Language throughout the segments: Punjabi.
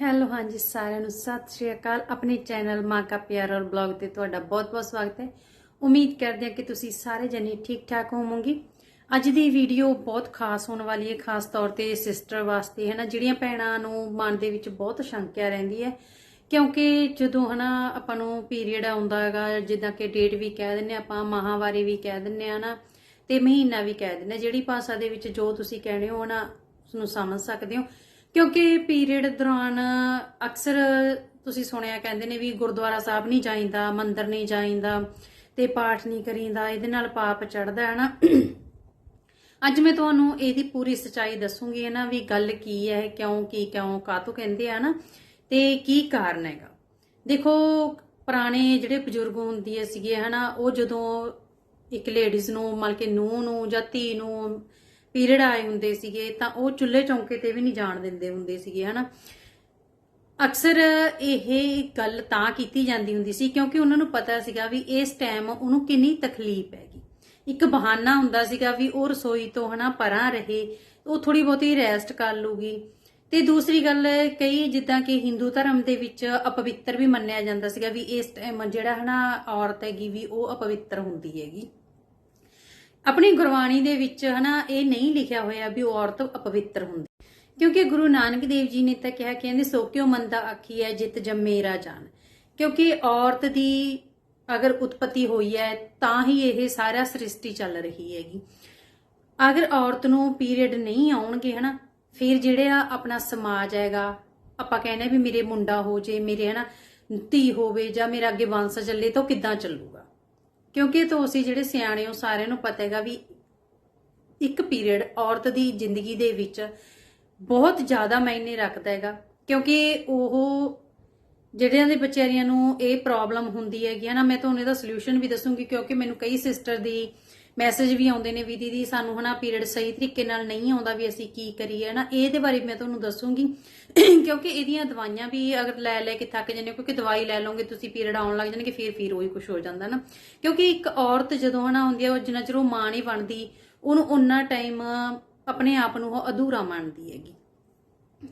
ਹੈਲੋ, ਹਾਂਜੀ, ਸਾਰਿਆਂ ਨੂੰ ਸਤਿ ਸ਼੍ਰੀ ਅਕਾਲ। ਆਪਣੇ ਚੈਨਲ ਮਾਂ ਕਾ ਪਿਆਰ ਔਰ ਬਲੌਗ ਤੇ ਤੁਹਾਡਾ ਬਹੁਤ-ਬਹੁਤ ਸਵਾਗਤ ਹੈ। ਉਮੀਦ ਕਰਦੇ ਹਾਂ ਕਿ ਤੁਸੀਂ ਸਾਰੇ ਜਣੇ ਠੀਕ-ਠਾਕ ਹੋਵੋਗੇ। ਅੱਜ ਦੀ ਵੀਡੀਓ ਬਹੁਤ ਖਾਸ ਹੋਣ ਵਾਲੀ ਹੈ, ਖਾਸ ਤੌਰ ਤੇ ਸਿਸਟਰ ਵਾਸਤੇ ਹੈ ਨਾ ਜਿਹੜੀਆਂ ਭੈਣਾਂ ਨੂੰ ਮਨ ਦੇ ਵਿੱਚ ਬਹੁਤ ਸ਼ੰਕਿਆ ਰਹਿੰਦੀ ਹੈ, ਕਿਉਂਕਿ ਜਦੋਂ, ਹਨਾ, ਆਪਾਂ ਨੂੰ ਪੀਰੀਅਡ ਆਉਂਦਾ ਹੈਗਾ, ਜਿੱਦਾਂ ਕਿ ਡੇਟ ਵੀ ਕਹਿ ਦਿੰਨੇ ਆਪਾਂ ਮਾਹਾਵਾਰੀ ਵੀ ਕਹਿ ਦਿੰਨੇ ਆ ਨਾ ਤੇ ਮਹੀਨਾ ਵੀ ਕਹਿ ਦਿੰਨੇ ਆ। ਜਿਹੜੀ ਭਾਸ਼ਾ ਦੇ ਵਿੱਚ ਜੋ ਤੁਸੀਂ ਕਹਿਣੇ ਹੋ ਨਾ ਉਸ ਨੂੰ ਸਮਝ ਸਕਦੇ ਹੋ। ਕਿਉਂਕਿ ਪੀਰੀਅਡ ਦੌਰਾਨ ਅਕਸਰ ਤੁਸੀਂ ਸੁਣਿਆ ਕਹਿੰਦੇ ਨੇ ਵੀ ਗੁਰਦੁਆਰਾ ਸਾਹਿਬ ਨਹੀਂ ਜਾਈਂਦਾ, ਮੰਦਿਰ ਨਹੀਂ ਜਾਈਂਦਾ ਤੇ ਪਾਠ ਨਹੀਂ ਕਰੀਂਦਾ, ਇਹਦੇ ਨਾਲ ਪਾਪ ਚੜਦਾ ਹੈ ਨਾ। ਅੱਜ ਮੈਂ ਤੁਹਾਨੂੰ ਇਹਦੀ ਪੂਰੀ ਸਚਾਈ ਦੱਸੂਗੀ ਹੈ ਨਾ ਵੀ ਗੱਲ ਕੀ ਹੈ, ਕਿਉਂ, ਕੀ, ਕਿਉਂ, ਕਾਹਤੋਂ ਕਹਿੰਦੇ ਆ ਨਾ, ਤੇ ਕੀ ਕਾਰਨ ਹੈਗਾ। ਦੇਖੋ, ਪੁਰਾਣੇ ਜਿਹੜੇ ਬਜ਼ੁਰਗ ਹੁੰਦੀ ਸੀਗੇ, ਹਨਾ, ਉਹ ਜਦੋਂ ਇੱਕ ਲੇਡੀਜ਼ ਨੂੰ, ਮਤਲਬ ਕਿ ਨੂੰਹ ਨੂੰ ਜਾਂ ਧੀ ਨੂੰ ਪੀਰੀਅਡ ਆਏ ਹੁੰਦੇ ਸੀਗੇ, ਤਾਂ ਉਹ ਚੁੱਲ੍ਹੇ ਚੌਂਕੇ ਤੇ ਵੀ ਨਹੀਂ ਜਾਣ ਦਿੰਦੇ ਹੁੰਦੇ ਸੀਗੇ, ਹਨਾ? ਅਕਸਰ ਇਹ ਗੱਲ ਤਾਂ ਕੀਤੀ ਜਾਂਦੀ ਹੁੰਦੀ ਸੀ, ਕਿਉਂਕਿ ਉਹਨਾਂ ਨੂੰ ਪਤਾ ਸੀਗਾ ਵੀ ਇਸ ਟਾਈਮ ਉਹਨੂੰ ਕਿੰਨੀ ਤਕਲੀਫ ਹੈਗੀ। ਇੱਕ ਬਹਾਨਾ ਹੁੰਦਾ ਸੀਗਾ ਵੀ ਉਹ ਰਸੋਈ ਤੋਂ, ਹਨਾ, ਪਰਾਂ ਰਹੇ, ਉਹ ਥੋੜੀ ਬਹੁਤੀ ਰੈਸਟ ਕਰ ਲੂਗੀ। ਤੇ ਦੂਸਰੀ ਗੱਲ, ਕਈ ਜਿੱਦਾਂ ਕਿ ਹਿੰਦੂ ਧਰਮ ਦੇ ਵਿੱਚ ਅਪਵਿੱਤਰ ਵੀ ਮੰਨਿਆ ਜਾਂਦਾ ਸੀਗਾ ਵੀ ਇਸ ਟਾਈਮ ਜਿਹੜਾ, ਹਨਾ, ਔਰਤ ਹੈਗੀ ਵੀ ਉਹ ਅਪਵਿੱਤਰ ਹੁੰਦੀ ਹੈਗੀ। ਆਪਣੀ ਗੁਰਬਾਣੀ ਦੇ ਵਿੱਚ ਹਨਾ ਇਹ ਨਹੀਂ ਲਿਖਿਆ ਹੋਇਆ ਵੀ ਉਹ ਔਰਤ ਅਪਵਿੱਤਰ ਹੁੰਦੀ। ਕਿਉਂਕਿ ਗੁਰੂ ਨਾਨਕ ਦੇਵ ਜੀ ਨੇ ਤਾਂ ਕਿਹਾ, ਕਹਿੰਦੇ, ਸੋ ਕਿਉ ਮੰਦਾ ਆਖੀ ਹੈ ਜਿਤ ਜੰਮੇ ਰਾ ਜਾਨ? ਕਿਉਂਕਿ ਔਰਤ ਦੀ ਅਗਰ ਉਤਪਤੀ ਹੋਈ ਹੈ ਤਾਂ ਹੀ ਇਹ ਸਾਰਾ ਸ੍ਰਿਸ਼ਟੀ ਚੱਲ ਰਹੀ ਹੈਗੀ। ਅਗਰ ਔਰਤ ਨੂੰ ਪੀਰੀਅਡ ਨਹੀਂ ਆਉਣਗੇ ਹਨਾ, ਫਿਰ ਜਿਹੜਾ ਆਪਣਾ ਸਮਾਜ ਹੈਗਾ, ਆਪਾਂ ਕਹਿੰਦੇ ਵੀ ਮੇਰੇ ਮੁੰਡਾ ਹੋ ਜੇ, ਮੇਰੇ ਹਨਾ ਧੀ ਹੋਵੇ ਜਾਂ ਮੇਰਾ ਅੱਗੇ ਵੰਸ਼ ਚੱਲੇ ਤਾਂ ਉਹ ਕਿੱਦਾਂ ਚੱਲੂਗਾ? ਕਿਉਂਕਿ ਤੁਸੀਂ ਜਿਹੜੇ ਸਿਆਣੇ ਹੋ, ਸਾਰਿਆਂ ਨੂੰ ਪਤਾ ਹੈਗਾ ਵੀ ਇੱਕ ਪੀਰੀਅਡ ਔਰਤ ਦੀ ਜ਼ਿੰਦਗੀ ਦੇ ਵਿੱਚ ਬਹੁਤ ਜ਼ਿਆਦਾ ਮਾਇਨੇ ਰੱਖਦਾ ਹੈਗਾ। ਕਿਉਂਕਿ ਉਹ ਜਿਹੜਿਆਂ ਦੇ ਵਿਚਾਰੀਆਂ ਨੂੰ ਇਹ ਪ੍ਰੋਬਲਮ ਹੁੰਦੀ ਹੈਗੀ ਹੈ ਨਾ, ਮੈਂ ਤੁਹਾਨੂੰ ਇਹਦਾ ਸੋਲੂਸ਼ਨ ਵੀ ਦੱਸੂਗੀ, ਕਿਉਂਕਿ ਮੈਨੂੰ ਕਈ ਸਿਸਟਰ ਦੀ ਮੈਸੇਜ ਵੀ ਆਉਂਦੇ ਨੇ ਵੀ ਦੀਦੀ ਸਾਨੂੰ ਹਨਾ ਪੀਰੀਅਡ ਸਹੀ ਤਰੀਕੇ ਨਾਲ ਨਹੀਂ ਆਉਂਦਾ ਵੀ ਅਸੀਂ ਕੀ ਕਰੀਏ ਨਾ ਇਹਦੇ ਬਾਰੇ ਮੈਂ ਤੁਹਾਨੂੰ ਦੱਸੂਗੀ। ਕਿਉਂਕਿ ਇਹਦੀਆਂ ਦਵਾਈਆਂ ਵੀ ਅਗਰ ਲੈ ਲੈ ਕੇ ਥੱਕ ਜਾਂਦੇ ਕਿਉਂਕਿ ਦਵਾਈ ਲੈ ਲਓਗੇ ਤੁਸੀਂ ਪੀਰੀਅਡ ਆਉਣ ਲੱਗ ਜਾਣਗੇ, ਫਿਰ ਫਿਰ ਉਹੀ ਕੁਝ ਹੋ ਜਾਂਦਾ ਨਾ। ਕਿਉਂਕਿ ਇੱਕ ਔਰਤ ਜਦੋਂ ਹਨਾ ਹੁੰਦੀ ਹੈ ਉਹ ਜਿੰਨਾ ਚਿਰ ਉਹ ਮਾਂ ਨਹੀਂ ਬਣਦੀ, ਉਹਨੂੰ ਉਨਾ ਟਾਈਮ ਆਪਣੇ ਆਪ ਨੂੰ ਉਹ ਅਧੂਰਾ ਮੰਨਦੀ ਹੈਗੀ।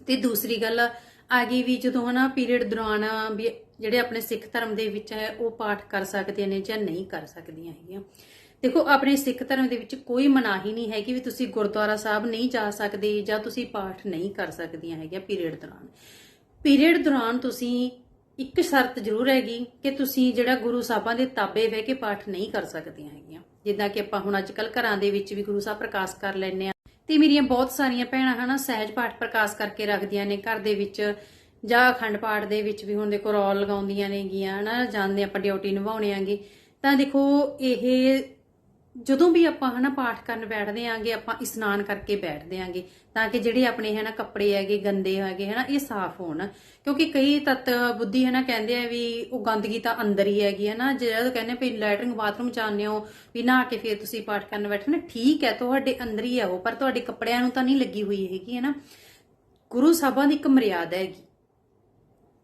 ਤੇ ਦੂਸਰੀ ਗੱਲ ਆ ਗਈ ਵੀ ਜਦੋਂ ਹਨਾ ਪੀਰੀਅਡ ਦੌਰਾਨ ਵੀ ਜਿਹੜੇ ਆਪਣੇ ਸਿੱਖ ਧਰਮ ਦੇ ਵਿੱਚ ਹੈ, ਉਹ ਪਾਠ ਕਰ ਸਕਦੀਆਂ ਨੇ ਜਾਂ ਨਹੀਂ ਕਰ ਸਕਦੀਆਂ ਹੈਗੀਆਂ। ਦੇਖੋ, ਆਪਣੇ ਸਿੱਖ ਧਰਮ ਦੇ ਵਿੱਚ ਕੋਈ ਮਨਾਹੀ ਨਹੀਂ ਹੈਗੀ ਵੀ ਤੁਸੀਂ ਗੁਰਦੁਆਰਾ ਸਾਹਿਬ ਨਹੀਂ ਜਾ ਸਕਦੇ ਜਾਂ ਤੁਸੀਂ ਪਾਠ ਨਹੀਂ ਕਰ ਸਕਦੀਆਂ ਹੈਗੀਆਂ ਪੀਰੀਅਡ ਦੌਰਾਨ। ਪੀਰੀਅਡ ਦੌਰਾਨ ਤੁਸੀਂ ਇੱਕ ਸ਼ਰਤ ਜ਼ਰੂਰ ਹੈਗੀ ਕਿ ਤੁਸੀਂ ਜਿਹੜਾ ਗੁਰੂ ਸਾਹਿਬਾਂ ਦੇ ਤਾਬੇ ਬਹਿ ਕੇ ਪਾਠ ਨਹੀਂ ਕਰ ਸਕਦੀਆਂ ਹੈਗੀਆਂ। ਜਿੱਦਾਂ ਕਿ ਆਪਾਂ ਹੁਣ ਅੱਜ ਕੱਲ ਘਰਾਂ ਦੇ ਵਿੱਚ ਵੀ ਗੁਰੂ ਸਾਹਿਬ ਪ੍ਰਕਾਸ਼ ਕਰ ਲੈਂਦੇ ਆ ਤੇ ਮੇਰੀਆਂ ਬਹੁਤ ਸਾਰੀਆਂ ਭੈਣਾਂ ਹਨਾ ਸਹਿਜ ਪਾਠ ਪ੍ਰਕਾਸ਼ ਕਰਕੇ ਰੱਖਦੀਆਂ ਨੇ ਘਰ ਦੇ ਵਿੱਚ ਜਾਂ ਅਖੰਡ ਪਾਠ ਦੇ ਵਿੱਚ ਵੀ ਹੁਣ ਦੇਖੋ ਰੌਲ ਲਗਾਉਂਦੀਆਂ ਨੇਗੀਆਂ ਹਨਾ, ਜਾਂਦੇ ਆਪਾਂ ਡਿਊਟੀ ਨਿਭਾਉਣੇ ਆਂਗੇ। ਤਾਂ ਦੇਖੋ, ਇਹ ਜਦੋਂ ਵੀ ਆਪਾਂ ਹਨਾ ਪਾਠ ਕਰਨ ਬੈਠਦੇ ਆਂਗੇ, ਆਪਾਂ ਇਸ਼ਨਾਨ ਕਰਕੇ ਬੈਠਦੇ ਆਂਗੇ, ਤਾਂ ਕਿ ਜਿਹੜੇ ਆਪਣੇ ਹਨਾ ਕੱਪੜੇ ਹੈਗੇ, ਗੰਦੇ ਹੈਗੇ ਹਨਾ, ਇਹ ਸਾਫ਼ ਹੋਣ। ਕਿਉਂਕਿ ਕਈ ਤਤ ਬੁੱਧੀ ਹਨਾ ਕਹਿੰਦੇ ਆ ਵੀ ਉਹ ਗੰਦਗੀ ਤਾਂ ਅੰਦਰ ਹੀ ਹੈਗੀ ਹਨਾ। ਜਦੋਂ ਕਹਿੰਦੇ ਵੀ ਲੈਟਰਿੰਗ ਬਾਥਰੂਮ ਜਾਂਦੇ ਹੋ, ਵੀ ਨਹਾ ਕੇ ਫਿਰ ਤੁਸੀਂ ਪਾਠ ਕਰਨ ਬੈਠੇ ਨਾ, ਠੀਕ ਹੈ, ਤੁਹਾਡੇ ਅੰਦਰ ਹੀ ਹੈ ਉਹ, ਪਰ ਤੁਹਾਡੇ ਕੱਪੜਿਆਂ ਨੂੰ ਤਾਂ ਨਹੀਂ ਲੱਗੀ ਹੋਈ ਹੈਗੀ ਹਨਾ। ਗੁਰੂ ਸਾਹਿਬਾਂ ਦੀ ਇੱਕ ਮਰਿਆਦਾ ਹੈਗੀ।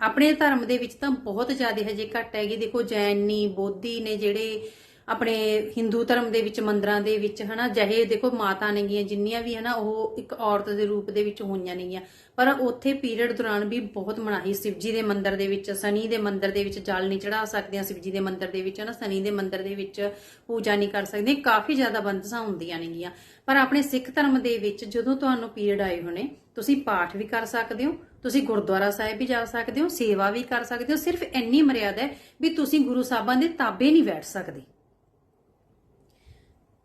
ਆਪਣੇ ਧਰਮ ਦੇ ਵਿੱਚ ਤਾਂ ਬਹੁਤ ਜ਼ਿਆਦਾ ਹਜੇ ਘੱਟ ਹੈਗੀ। ਦੇਖੋ ਜੈਨੀ ਬੋਧੀ ਨੇ ਜਿਹੜੇ ਆਪਣੇ ਹਿੰਦੂ ਧਰਮ ਦੇ ਵਿੱਚ, ਮੰਦਰਾਂ ਦੇ ਵਿੱਚ, ਹਨਾ, ਜਹੇ ਦੇਖੋ ਮਾਤਾ ਨੇਗੀਆਂ ਜਿੰਨੀਆਂ ਵੀ, ਹਨਾ, ਉਹ ਇੱਕ ਔਰਤ ਦੇ ਰੂਪ ਦੇ ਵਿੱਚ ਹੋਈਆਂ ਨੇਗੀਆਂ। ਪਰ ਉੱਥੇ ਪੀਰੀਅਡ ਦੌਰਾਨ ਵੀ ਬਹੁਤ ਮਨਾਹੀ, ਸ਼ਿਵਜੀ ਦੇ ਮੰਦਿਰ ਦੇ ਵਿੱਚ, ਸਨੀ ਦੇ ਮੰਦਿਰ ਦੇ ਵਿੱਚ ਜਲ ਨਹੀਂ ਚੜਾ ਸਕਦੀਆਂ ਸ਼ਿਵਜੀ ਦੇ ਮੰਦਿਰ ਦੇ ਵਿੱਚ, ਹਨਾ, ਸਨੀ ਦੇ ਮੰਦਿਰ ਦੇ ਵਿੱਚ ਪੂਜਾ ਨਹੀਂ ਕਰ ਸਕਦੇ, ਕਾਫੀ ਜ਼ਿਆਦਾ ਬੰਦਸ਼ਾਂ ਹੁੰਦੀਆਂ ਨੇਗੀਆਂ। ਪਰ ਆਪਣੇ ਸਿੱਖ ਧਰਮ ਦੇ ਵਿੱਚ ਜਦੋਂ ਤੁਹਾਨੂੰ ਪੀਰੀਅਡ ਆਏ ਹੋਣੇ, ਤੁਸੀਂ ਪਾਠ ਵੀ ਕਰ ਸਕਦੇ ਹੋ, ਤੁਸੀਂ ਗੁਰਦੁਆਰਾ ਸਾਹਿਬ ਵੀ ਜਾ ਸਕਦੇ ਹੋ, ਸੇਵਾ ਵੀ ਕਰ ਸਕਦੇ ਹੋ, ਸਿਰਫ ਇੰਨੀ ਮਰਿਆਦਾ ਹੈ ਵੀ ਤੁਸੀਂ ਗੁਰੂ ਸਾਹਿਬਾਂ ਦੇ ਤਾਬੇ ਨਹੀਂ ਬੈਠ ਸਕਦੇ।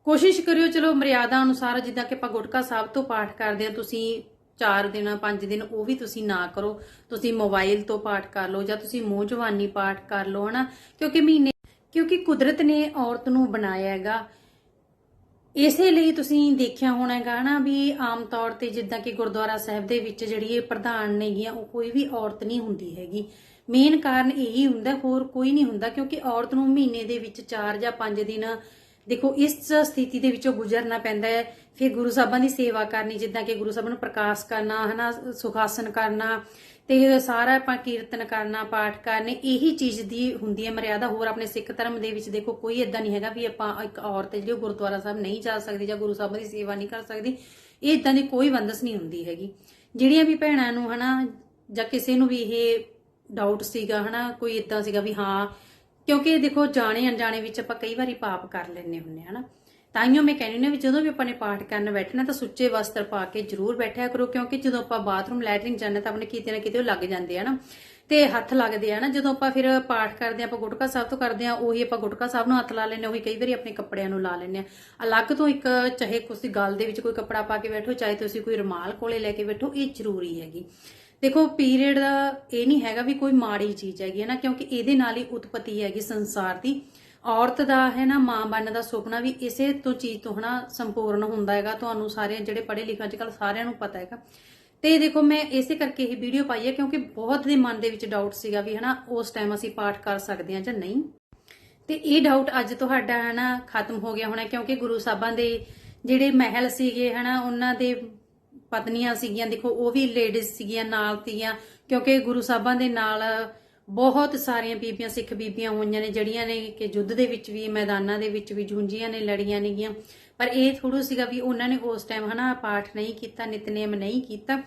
ਕੋਸ਼ਿਸ਼ ਕਰਿਓ, ਚਲੋ ਮਰਿਆਦਾ ਅਨੁਸਾਰ, ਜਿੱਦਾਂ ਕਿ ਆਪਾਂ ਗੁਟਕਾ ਸਾਹਿਬ ਤੋਂ ਪਾਠ ਕਰਦੇ ਆ ਤੁਸੀਂ 4 ਦਿਨ 5 ਦਿਨ ਉਹ ਵੀ ਤੁਸੀਂ ਨਾ ਕਰੋ। ਤੁਸੀਂ ਮੋਬਾਈਲ ਤੋਂ ਪਾਠ ਕਰ ਲਓ ਜਾਂ ਤੁਸੀਂ ਮੂੰਹ ਜਵਾਨੀ ਪਾਠ ਕਰ ਲਓ, ਹਨਾ? ਕਿਉਂਕਿ ਮਹੀਨੇ, ਕਿਉਂਕਿ ਕੁਦਰਤ ਨੇ ਔਰਤ ਨੂੰ ਬਣਾਇਆ ਹੈਗਾ। ਇਸੇ ਲਈ ਤੁਸੀਂ ਦੇਖਿਆ ਹੋਣਾ ਹੈਗਾ ਨਾ ਵੀ ਆਮ ਤੌਰ ਤੇ ਜਿੱਦਾਂ ਕਿ ਗੁਰਦੁਆਰਾ ਸਾਹਿਬ ਦੇ ਵਿੱਚ ਜਿਹੜੀ ਇਹ ਪ੍ਰਧਾਨ ਨੇਗੀਆਂ ਉਹ ਕੋਈ ਵੀ ਔਰਤ ਨਹੀਂ ਹੁੰਦੀ ਹੈਗੀ। ਮੇਨ ਕਾਰਨ ਇਹੀ ਹੁੰਦਾ, ਹੋਰ ਕੋਈ ਨਹੀਂ ਹੁੰਦਾ, ਕਿਉਂਕਿ ਔਰਤ ਨੂੰ ਮਹੀਨੇ ਦੇ ਵਿੱਚ 4 ਜਾਂ 5 ਦਿਨ ਦੇਖੋ, ਇਸ ਸਥਿਤੀ ਦੇ ਵਿੱਚੋਂ ਗੁਜ਼ਰਨਾ ਪੈਂਦਾ ਹੈ। ਫਿਰ ਗੁਰੂ ਸਾਹਿਬਾਂ ਦੀ ਸੇਵਾ ਕਰਨੀ, ਜਿੱਦਾਂ ਕਿ ਗੁਰੂ ਸਾਹਿਬਾਂ ਨੂੰ ਪ੍ਰਕਾਸ਼ ਕਰਨਾ, ਹਨਾ, ਸੁਖਾਸਨ ਕਰਨਾ ਤੇ ਸਾਰਾ ਆਪਾਂ ਕੀਰਤਨ ਕਰਨਾ, ਪਾਠ ਕਰਨੇ, ਇਹੀ ਚੀਜ਼ ਦੀ ਹੁੰਦੀ ਹੈ ਮਰਿਆਦਾ। ਹੋਰ ਆਪਣੇ ਸਿੱਖ ਧਰਮ ਦੇ ਵਿੱਚ ਦੇਖੋ, ਕੋਈ ਇਦਾਂ ਨਹੀਂ ਹੈਗਾ ਵੀ ਆਪਾਂ ਇੱਕ ਔਰਤ ਜਿਹੜੀ ਉਹ ਗੁਰਦੁਆਰਾ ਸਾਹਿਬ ਨਹੀਂ ਜਾ ਸਕਦੀ ਜਾਂ ਗੁਰੂ ਸਾਹਿਬਾਂ ਦੀ ਸੇਵਾ ਨਹੀਂ ਕਰ ਸਕਦੀ। ਇਹ ਇਦਾਂ ਦੀ ਕੋਈ ਬੰਦਸ ਨਹੀਂ ਹੁੰਦੀ ਹੈਗੀ। ਜਿਹੜੀਆਂ ਵੀ ਭੈਣਾਂ ਨੂੰ, ਹਨਾ, ਜਾਂ ਕਿਸੇ ਨੂੰ ਵੀ ਇਹ ਡਾਊਟ ਸੀਗਾ, ਹਨਾ, ਕੋਈ ਇਦਾਂ ਸੀਗਾ ਵੀ ਹਾਂ ਕਿਉਂਕਿ ਦੇਖੋ ਜਾਣੇ ਅਣਜਾਣੇ ਵਿੱਚ ਆਪਾਂ ਕਈ ਵਾਰੀ ਪਾਪ ਕਰ ਲੈਂਦੇ ਹੁੰਨੇ ਹਨਾ ਤਾਈਓ ਮੈਂ ਕਹਿੰਦੀ ਨੇ ਵੀ ਜਦੋਂ ਵੀ ਆਪਾਂ ਨੇ ਪਾਠ ਕਰਨ ਬੈਠਣਾ ਤਾਂ ਸੁੱਚੇ ਵਸਤਰ ਪਾ ਕੇ ਜ਼ਰੂਰ ਬੈਠਿਆ ਕਰੋ, ਕਿਉਂਕਿ ਜਦੋਂ ਆਪਾਂ ਬਾਥਰੂਮ, ਲੈਟਰਿੰਗ ਜਾਂਦੇ ਤਾਂ ਆਪਣੇ ਕਿਤੇ ਨਾ ਕਿਤੇ ਉਹ ਲੱਗ ਜਾਂਦੇ ਆ ਤੇ ਹੱਥ ਲੱਗਦੇ ਆ ਨਾ, ਜਦੋਂ ਆਪਾਂ ਫਿਰ ਪਾਠ ਕਰਦੇ ਆ, ਆਪਾਂ ਗੁਟਕਾ ਸਾਹਿਬ ਤੋਂ ਕਰਦੇ ਆ, ਉਹੀ ਆਪਾਂ ਗੁਟਕਾ ਸਾਹਿਬ ਨੂੰ ਹੱਥ ਲਾ ਲੈਂਦੇ ਆ, ਉਹੀ ਕਈ ਵਾਰੀ ਆਪਣੇ ਕੱਪੜਿਆਂ ਨੂੰ ਲਾ ਲੈਂਦੇ ਆ। ਅਲੱਗ ਤੋਂ ਇੱਕ ਚਾਹੇ ਤੁਸੀਂ ਗਲ ਦੇ ਵਿੱਚ ਕੋਈ ਕੱਪੜਾ ਪਾ ਕੇ ਬੈਠੋ, ਚਾਹੇ ਤੁਸੀਂ ਕੋਈ ਰੁਮਾਲ ਕੋਲੇ ਲੈ ਕੇ ਬੈਠੋ, ਇਹ ਜ਼ਰੂਰੀ ਹੈਗੀ। ਦੇਖੋ ਪੀਰੀਅਡ ਦਾ ਇਹ ਨਹੀਂ ਹੈਗਾ ਵੀ ਕੋਈ ਮਾੜੀ ਚੀਜ਼ ਹੈਗੀ ਹੈ ਨਾ, ਕਿਉਂਕਿ ਇਹਦੇ ਨਾਲ ਹੀ ਉਤਪਤੀ ਹੈਗੀ ਸੰਸਾਰ ਦੀ। ਔਰਤ ਦਾ ਹੈ ਨਾ, ਮਾਂ ਬਣਨ ਦਾ ਸੁਪਨਾ ਵੀ ਇਸੇ ਤੋਂ ਚੀਜ਼ ਤੋਂ ਹਨਾ ਸੰਪੂਰਨ ਹੁੰਦਾ ਹੈਗਾ। ਤੁਹਾਨੂੰ ਸਾਰੇ ਜਿਹੜੇ ਪੜ੍ਹੇ ਲਿਖੇ ਅੱਜ ਕੱਲ ਸਾਰਿਆਂ ਨੂੰ ਪਤਾ ਹੈਗਾ। ਤੇ ਦੇਖੋ, ਮੈਂ ਇਸੇ ਕਰਕੇ ਇਹ ਵੀਡੀਓ ਪਾਈ ਹੈ ਕਿਉਂਕਿ ਬਹੁਤ ਦੇ ਮਨ ਦੇ ਵਿੱਚ ਡਾਊਟ ਸੀਗਾ ਵੀ ਹਨਾ, ਉਸ ਟਾਈਮ ਅਸੀਂ ਪਾਠ ਕਰ ਸਕਦੇ ਹਾਂ ਜਾਂ ਨਹੀਂ। ਤੇ ਇਹ ਡਾਊਟ ਅੱਜ ਤੁਹਾਡਾ ਹੈ ਨਾ ਖਤਮ ਹੋ ਗਿਆ ਹੋਣਾ ਕਿਉਂਕਿ ਗੁਰੂ ਸਾਹਿਬਾਂ ਦੇ ਜਿਹੜੇ ਮਹਿਲ ਸੀਗੇ ਹਨਾ, ਉਹਨਾਂ ਦੇ ਪਤਨੀਆਂ ਸੀਗੀਆਂ, ਦੇਖੋ, ਉਹ ਵੀ ਲੇਡੀਜ਼ ਸੀਗੀਆਂ ਨਾਲ ਤੀਆਂ, ਕਿਉਂਕਿ ਗੁਰੂ ਸਾਹਿਬਾਂ ਦੇ ਨਾਲ ਬਹੁਤ ਸਾਰੀਆਂ ਬੀਬੀਆਂ, ਸਿੱਖ ਬੀਬੀਆਂ ਹੋਈਆਂ ਨੇ, ਜਿਹੜੀਆਂ ਨੇ ਕਿ ਯੁੱਧ ਦੇ ਵਿੱਚ ਵੀ, ਮੈਦਾਨਾਂ ਦੇ ਵਿੱਚ ਵੀ ਜੂੰਝੀਆਂ ਨੇ, ਲੜੀਆਂ ਨੇਗੀਆਂ। ਪਰ ਇਹ ਥੋੜੂ ਸੀਗਾ ਵੀ ਉਹਨਾਂ ਨੇ ਉਸ ਟਾਈਮ ਹਨਾ, ਪਾਠ ਨਹੀਂ ਕੀਤਾ, ਨਿਤਨੇਮ ਨਹੀਂ ਕੀਤਾ।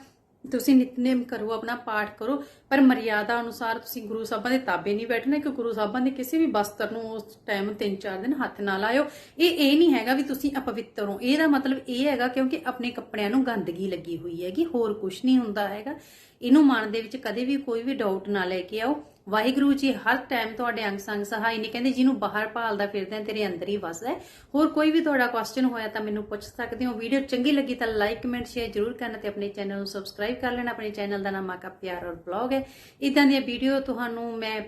ਤੁਸੀਂ ਨਿਤਨੇਮ ਕਰੋ, ਆਪਣਾ ਪਾਠ ਕਰੋ, ਪਰ ਮਰਿਆਦਾ ਅਨੁਸਾਰ ਤੁਸੀਂ ਗੁਰੂ ਸਾਹਿਬਾਂ ਦੇ ਤਾਬੇ ਨਹੀਂ ਬੈਠਣਾ ਕਿ ਗੁਰੂ ਸਾਹਿਬਾਂ ਦੇ ਕਿਸੇ ਵੀ ਬਸਤਰ ਨੂੰ ਉਸ ਟਾਈਮ ਤਿੰਨ ਚਾਰ ਦਿਨ ਹੱਥ ਨਾ ਲਾਇਓ। ਇਹ ਇਹ ਨਹੀਂ ਹੈਗਾ ਵੀ ਤੁਸੀਂ ਅਪਵਿੱਤਰ ਹੋ। ਇਹਦਾ ਮਤਲਬ ਇਹ ਹੈਗਾ ਕਿਉਂਕਿ ਆਪਣੇ ਕੱਪੜਿਆਂ ਨੂੰ ਗੰਦਗੀ ਲੱਗੀ ਹੋਈ ਹੈਗੀ, ਹੋਰ ਕੁਝ ਨਹੀਂ ਹੁੰਦਾ ਹੈਗਾ। ਇਹਨੂੰ ਮਨ ਦੇ ਵਿੱਚ ਕਦੇ ਵੀ ਕੋਈ ਵੀ ਡਾਊਟ ਨਾ ਲੈ ਕੇ ਆਓ। ਵਾਹਿਗੁਰੂ ਜੀ, ਹਰ ਟਾਈਮ ਤੁਹਾਡੇ ਅੰਗ ਸੰਗ ਸਹਾਈ ਨਹੀਂ ਕਹਿੰਦੇ ਜਿਹਨੂੰ ਬਾਹਰ ਭਾਲਦਾ ਫਿਰਦਾ, ਤੇਰੇ ਅੰਦਰ ਹੀ ਵਸਦਾ ਹੋਰ ਕੋਈ ਵੀ ਤੁਹਾਡਾ ਕੁਐਸਚਨ ਹੋਇਆ ਤਾਂ ਮੈਨੂੰ ਪੁੱਛ ਸਕਦੇ ਹੋ। ਵੀਡੀਓ ਚੰਗੀ ਲੱਗੀ ਤਾਂ ਲਾਈਕ ਕਮੈਂਟ ਸ਼ੇਅਰ ਜ਼ਰੂਰ ਕਰਨਾ ਤੇ ਆਪਣੇ ਚੈਨਲ ਨੂੰ ਸਬਸਕ੍ਰਾਈਬ ਕਰ ਲੈਣਾ। ਆਪਣੇ ਚੈਨਲ ਦਾ ਨਾਮ ਆਕਾ ਪਿਆਰ ਔਰ ਬਲੌਗ ਹੈ। ਇਦਾਂ ਦੀਆਂ ਵੀਡੀਓ ਤੁਹਾਨੂੰ ਮੈਂ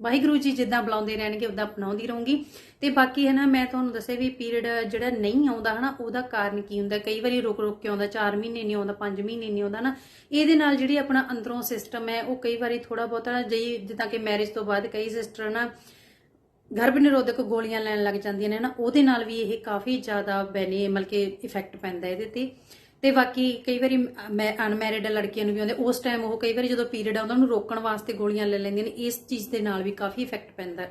ਵਾਹਿਗੁਰੂ ਜੀ ਜਿੱਦਾਂ ਬੁਲਾਉਂਦੇ ਰਹਿਣਗੇ ਉਦਾਂ ਅਪਣਾਉਂਦੀ ਰਹੂੰਗੀ। ਤੇ ਬਾਕੀ ਹੈ ਨਾ, ਮੈਂ ਤੁਹਾਨੂੰ ਦੱਸਿਆ ਵੀ ਪੀਰੀਅਡ ਜਿਹੜਾ ਨਹੀਂ ਆਉਂਦਾ ਹਨਾ, ਉਹਦਾ ਕਾਰਨ ਕੀ ਹੁੰਦਾ? ਕਈ ਵਾਰੀ ਰੁਕ ਰੁਕ ਕੇ ਆਉਂਦਾ 4 ਮਹੀਨੇ ਨਹੀਂ ਆਉਂਦਾ 5 ਮਹੀਨੇ ਨਹੀਂ ਆਉਂਦਾ ਨਾ ਇਹਦੇ ਨਾਲ ਜਿਹੜੀ ਆਪਣਾ ਅੰਦਰੋਂ ਸਿਸਟਮ ਹੈ, ਉਹ ਕਈ ਵਾਰੀ ਥੋੜਾ ਬਹੁਤਾ ਜਿਹੀ ਜਿੱਦਾਂ ਕਿ ਮੈਰਿਜ ਤੋਂ ਬਾਅਦ ਕਈ ਸਿਸਟਰ ਨਾ ਗਰਭ ਨਿਰੋਧਕ ਗੋਲੀਆਂ ਲੈਣ ਲੱਗ ਜਾਂਦੀਆਂ ਨੇ ਨਾ ਉਹਦੇ ਨਾਲ ਵੀ ਇਹ ਕਾਫੀ ਜ਼ਿਆਦਾ ਬੈਨੀ ਮਤਲਬ ਕਿ ਇਫੈਕਟ ਪੈਂਦਾ ਇਹਦੇ ਤੇ। ਤੇ ਬਾਕੀ ਕਈ ਵਾਰੀ ਮੈਂ ਅਨਮੈਰਿਡ ਲੜਕੀਆਂ ਨੂੰ ਵੀ ਆਉਂਦੇ, ਉਸ ਟਾਈਮ ਉਹ ਕਈ ਵਾਰੀ ਜਦੋਂ ਪੀਰੀਅਡ ਆਉਂਦਾ, ਉਹਨੂੰ ਰੋਕਣ ਵਾਸਤੇ ਗੋਲੀਆਂ ਲੈ ਲੈਂਦੀਆਂ ਨੇ, ਇਸ ਚੀਜ਼ ਦੇ ਨਾਲ ਵੀ ਕਾਫੀ ਇਫੈਕਟ ਪੈਂਦਾ।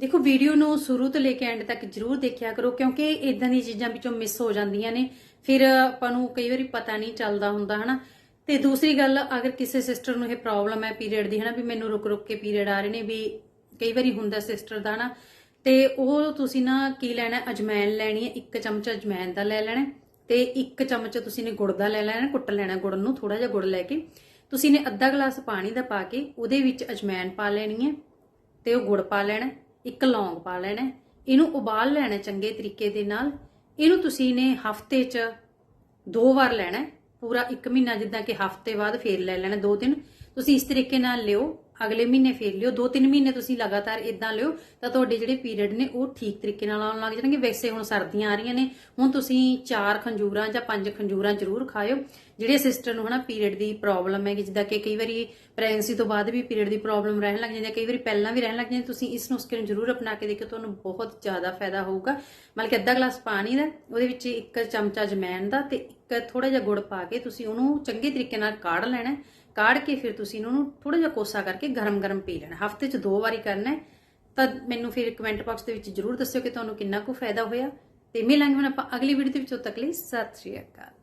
ਦੇਖੋ ਵੀਡੀਓ ਨੂੰ ਸ਼ੁਰੂ ਤੋਂ ਲੈ ਕੇ ਐਂਡ ਤੱਕ ਜਰੂਰ ਦੇਖਿਆ ਕਰੋ, ਕਿਉਂਕਿ ਇਦਾਂ ਦੀਆਂ ਚੀਜ਼ਾਂ ਵਿੱਚੋਂ ਮਿਸ ਹੋ ਜਾਂਦੀਆਂ ਨੇ। ਫਿਰ ਆਪਾਂ ਨੂੰ ਕਈ ਵਾਰੀ ਪਤਾ ਨਹੀਂ ਚੱਲਦਾ ਹੁੰਦਾ, ਹਨਾ? ਤੇ ਦੂਸਰੀ ਗੱਲ, ਅਗਰ ਕਿਸੇ ਸਿਸਟਰ ਨੂੰ ਇਹ ਪ੍ਰੋਬਲਮ ਹੈ ਪੀਰੀਅਡ ਦੀ, ਹਨਾ, ਵੀ ਮੈਨੂੰ ਰੁਕ ਰੁਕ ਕੇ ਪੀਰੀਅਡ ਆ ਰਹੇ ਨੇ, ਵੀ ਕਈ ਵਾਰੀ ਹੁੰਦਾ ਸਿਸਟਰ ਦਾ ਨਾ ਤੇ ਉਹ ਤੁਸੀਂ ਨਾ ਕੀ ਲੈਣਾ, ਅਜਮੈਨ ਲੈਣੀ ਹੈ, ਇੱਕ ਚਮਚ ਅਜਮੈਨ ਦਾ ਲੈ ਲੈਣਾ ਤੇ ਇੱਕ ਚਮਚ ਤੁਸੀਂ ਨੇ ਗੁੜ ਦਾ ਲੈ ਲੈਣਾ, ਕੁੱਟ ਲੈਣਾ ਗੁੜ ਨੂੰ ਥੋੜਾ ਜਿਹਾ ਗੁੜ ਲੈ ਕੇ। ਤੁਸੀਂ ਨੇ ਅੱਧਾ ਗਲਾਸ ਪਾਣੀ ਦਾ ਪਾ ਕੇ ਉਹਦੇ ਵਿੱਚ ਅਜਮੈਨ ਪਾ ਲੈਣੀ ਹੈ ਤੇ ਉਹ ਗੁੜ ਪਾ ਲੈਣਾ, ਇੱਕ ਲੌਂਗ ਪਾ ਲੈਣਾ ਇਹਨੂੰ ਉਬਾਲ ਲੈਣਾ ਚੰਗੇ ਤਰੀਕੇ ਦੇ ਨਾਲ। ਇਹਨੂੰ ਤੁਸੀਂ ਨੇ ਹਫ਼ਤੇ 'ਚ ਦੋ ਵਾਰ ਲੈਣਾ ਪੂਰਾ 1 ਮਹੀਨਾ ਜਿੱਦਾਂ ਕਿ ਹਫ਼ਤੇ ਬਾਅਦ ਫੇਰ ਲੈ ਲੈਣਾ ਦੋ ਦਿਨ। ਤੁਸੀਂ ਇਸ ਤਰੀਕੇ ਨਾਲ ਲਿਓ। ਅਗਲੇ ਮਹੀਨੇ ਫੇਰ ਲਿਓ, ਦੋ ਤਿੰਨ ਮਹੀਨੇ ਤੁਸੀਂ ਲਗਾਤਾਰ ਇਦਾਂ ਲਿਓ, ਤਾਂ ਤੁਹਾਡੇ ਜਿਹੜੇ ਪੀਰੀਅਡ ਨੇ ਉਹ ਠੀਕ ਤਰੀਕੇ ਨਾਲ ਆਉਣ ਲੱਗ ਜਾਣਗੇ। ਵੈਸੇ ਹੁਣ ਸਰਦੀਆਂ ਆ ਰਹੀਆਂ ਨੇ, ਹੁਣ ਤੁਸੀਂ ਚਾਰ ਖੰਜੂਰਾਂ ਜਾਂ ਪੰਜ ਖੰਜੂਰਾਂ ਜ਼ਰੂਰ ਖਾਇਓ, ਜਿਹੜੇ ਸਿਸਟਰ ਨੂੰ ਹਨਾ ਪੀਰੀਅਡ ਦੀ ਪ੍ਰੋਬਲਮ ਹੈ ਕਿ ਜਿੱਦਾਂ ਕਿ ਕਈ ਵਾਰੀ ਪ੍ਰੈਗਨੈਂਸੀ ਤੋਂ ਬਾਅਦ ਵੀ ਪੀਰੀਅਡ ਦੀ ਪ੍ਰੋਬਲਮ ਰਹਿਣ ਲੱਗ ਜਾਂਦੀ ਹੈ, ਕਈ ਵਾਰੀ ਪਹਿਲਾਂ ਵੀ ਰਹਿਣ ਲੱਗ ਜਾਂਦੀ ਤੁਸੀਂ ਇਸ ਨੁਸਖੇ ਨੂੰ ਜ਼ਰੂਰ ਅਪਣਾ ਕੇ ਦੇਖਿਓ, ਤੁਹਾਨੂੰ ਬਹੁਤ ਜ਼ਿਆਦਾ ਫਾਇਦਾ ਹੋਊਗਾ। ਮਤਲਬ ਕਿ ਅੱਧਾ ਗਲਾਸ ਪਾਣੀ ਦਾ, ਉਹਦੇ ਵਿੱਚ ਇੱਕ ਚਮਚਾ ਜਮੈਨ ਦਾ ਤੇ ਇੱਕ ਥੋੜਾ ਜਿਹਾ ਗੁੜ ਪਾ ਕੇ ਤੁਸੀਂ ਉਹਨੂੰ ਚੰਗੇ ਤਰੀਕੇ ਨਾਲ ਕਾੜ ਲੈਣਾ ਕਾੜ ਕੇ ਫਿਰ ਤੁਸੀਂ ਇਹਨਾਂ ਨੂੰ ਥੋੜਾ ਜਿਹਾ ਕੋਸਾ ਕਰਕੇ ਗਰਮ-ਗਰਮ ਪੀ ਲੈਣਾ। ਹਫ਼ਤੇ 'ਚ ਦੋ ਵਾਰੀ ਕਰਨਾ ਹੈ। ਤਾਂ ਮੈਨੂੰ ਫਿਰ ਕਮੈਂਟ ਬਾਕਸ ਦੇ ਵਿੱਚ ਜ਼ਰੂਰ ਦੱਸਿਓ ਕਿ ਤੁਹਾਨੂੰ ਕਿੰਨਾ ਕੁ ਫਾਇਦਾ ਹੋਇਆ। ਤੇ ਮਿਲਾਂਗੇ ਹੁਣ ਆਪਾਂ ਅਗਲੀ ਵੀਡੀਓ ਦੇ ਵਿੱਚ। ਉਦੋਂ ਤੱਕ ਲਈ ਸਤਿ ਸ਼੍ਰੀ ਅਕਾਲ।